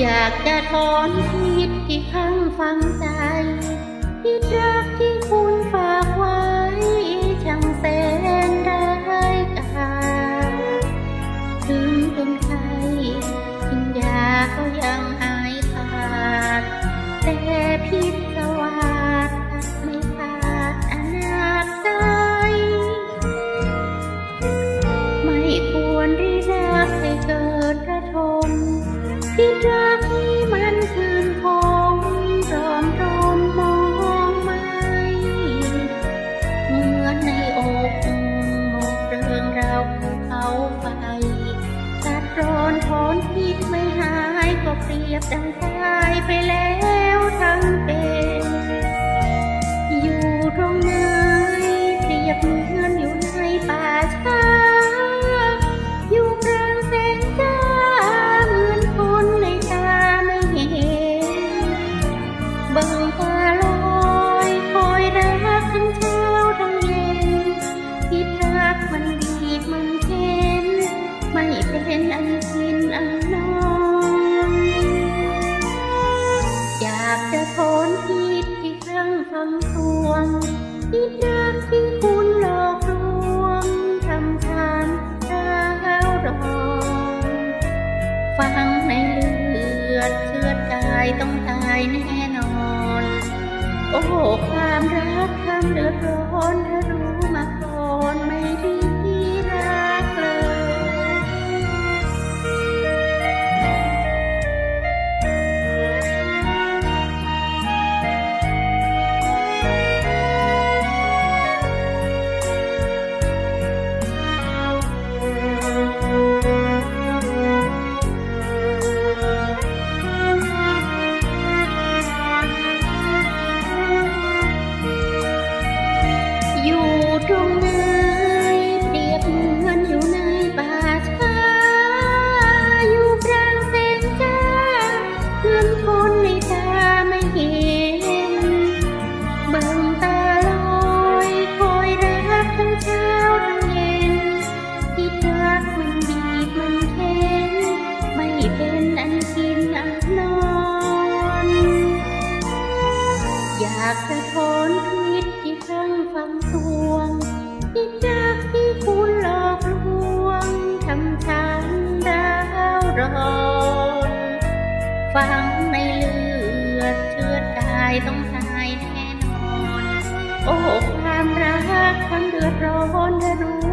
อยากจะถอนพิษที่ข้างฝังใจพิษรักที่คุณฝากไว้ช่างแสนร้ายกาจถึงเป็นใครกินยาก็ยังหายขาดแต่พิษ เครั้งฟังทวงที่รักที่คุณหลอกลวงทำฉันตาวรองฟังในเลือดเชือดกายต้องตายแน่นอน โอ้ความรักทำเดือดร้อนถ้ารู้มาก่อนไม่ดี สะท้อนพิดที่ครั้งฟังตวงที่จากที่คุณหลอกลวงทำทางดาวร้อนฟังในเลือดเชือตายต้องตายแน่นอน โอ้ความรักความเดือดร้อนเธอรู้